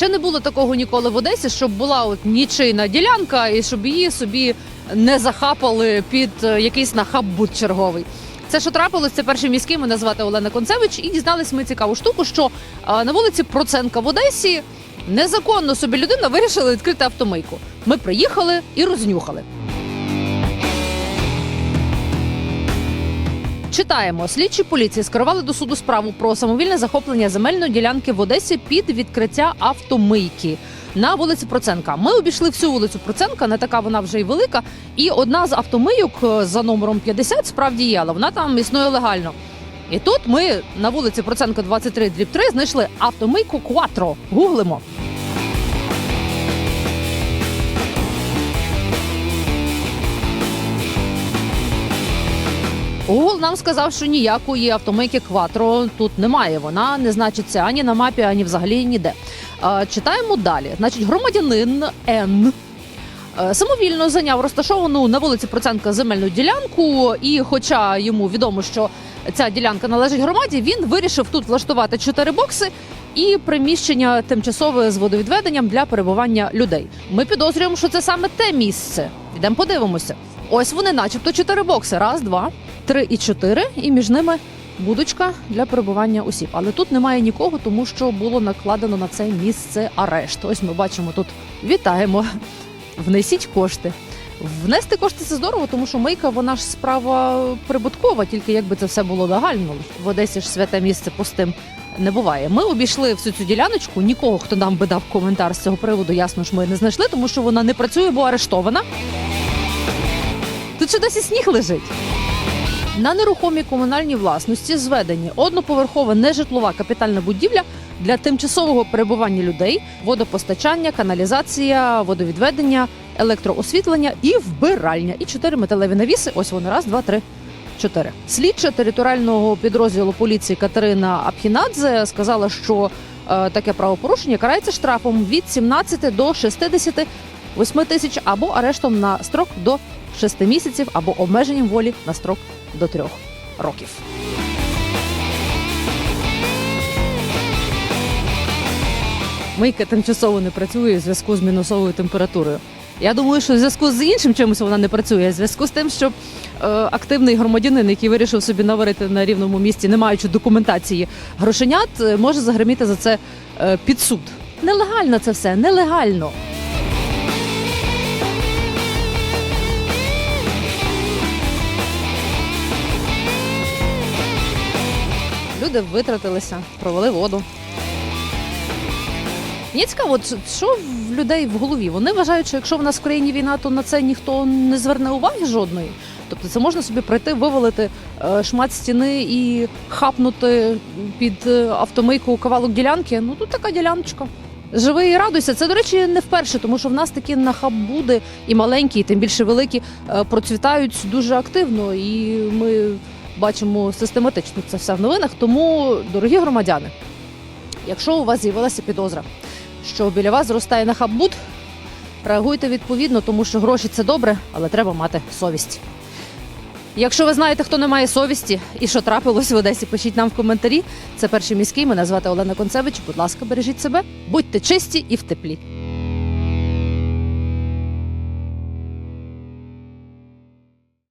Ще не було такого ніколи в Одесі, щоб була от нічийна ділянка, і щоб її собі не захапали під якийсь якийсь нахаббут черговий. Це що трапилось, це перший міський. Мене звати Олена Концевич, і дізнались ми цікаву штуку, що е, на вулиці Проценка в Одесі незаконно собі людина вирішила відкрити автомийку. Ми приїхали і рознюхали. Читаємо, слідчі поліції скерували до суду справу про самовільне захоплення земельної ділянки в Одесі під відкриття автомийки на вулиці Проценка. Ми обійшли всю вулицю Проценка, не така вона вже й велика. І одна з автомийок е, за номером 50 справді є, але вона там існує легально. І тут ми на вулиці Проценка 23 дріб 3 знайшли автомийку Quattro. Гуглимо. Google нам сказав, що ніякої автомийки Кватро тут немає. Вона не значиться ані на мапі, ані взагалі ніде. Читаємо далі. Значить, громадянин Н. е, Самовільно зайняв розташовану на вулиці Проценка земельну ділянку, і, хоча йому відомо, що ця ділянка належить громаді, він вирішив тут влаштувати чотири бокси і приміщення тимчасове з водовідведенням для перебування людей. Ми підозрюємо, що це саме те місце. Йдемо подивимося. Ось вони, начебто, чотири бокси. Раз, два, три і чотири, і між ними будочка для перебування осіб. Але тут немає нікого, тому що було накладено на це місце арешт. Ось ми бачимо тут. Вітаємо! Внесіть кошти. Внести кошти це здорово, тому що мийка вона ж справа прибуткова, тільки якби це все було легально. В Одесі ж святе місце пустим не буває. Ми обійшли всю цю діляночку. Нікого, хто нам би дав коментар з цього приводу, ясно ж ми не знайшли, тому що вона не працює, бо арештована. Тут ще досі сніг лежить. На нерухомій комунальній власності зведені одноповерхова нежитлова капітальна будівля для тимчасового перебування людей, водопостачання, каналізація, водовідведення, електроосвітлення і вбиральня. І чотири металеві навіси. Ось вони раз, два, три. Чотири слідча територіального підрозділу поліції Катерина Апхінадзе сказала, що е, таке правопорушення карається штрафом від 17 до 68 тисяч або арештом на строк до 6 місяців, або обмеженням волі на строк до 3 років. Мийка тимчасово не працює у зв'язку з мінусовою температурою. Я думаю, що в зв'язку з іншим чимось вона не працює. В зв'язку з тим, що е, активний громадянин, який вирішив собі наварити на рівному місці, не маючи документації грошенят, е, може загриміти за це е, під суд. Нелегально це все, нелегально. Люди витратилися, провели воду. Мені цікаво, що в людей в голові? Вони вважають, що якщо в нас в країні війна, то на це ніхто не зверне уваги жодної. Тобто це можна собі прийти, вивалити е, шмат стіни і хапнути під е, автомийку кавалок ділянки. Ну тут така діляночка. Живи і радуйся. Це, до речі, не вперше, тому що в нас такі нахабуди і маленькі, і тим більше великі, е, процвітають дуже активно. І ми бачимо систематично це все в новинах. Тому, дорогі громадяни, якщо у вас з'явилася підозра, що біля вас зростає нахабут, реагуйте відповідно, тому що гроші це добре, але треба мати совість. Якщо ви знаєте, хто не має совісті і що трапилось в Одесі, пишіть нам в коментарі. Це перший міський. Мене звати Олена Концевич. Будь ласка, бережіть себе, будьте чисті і в теплі.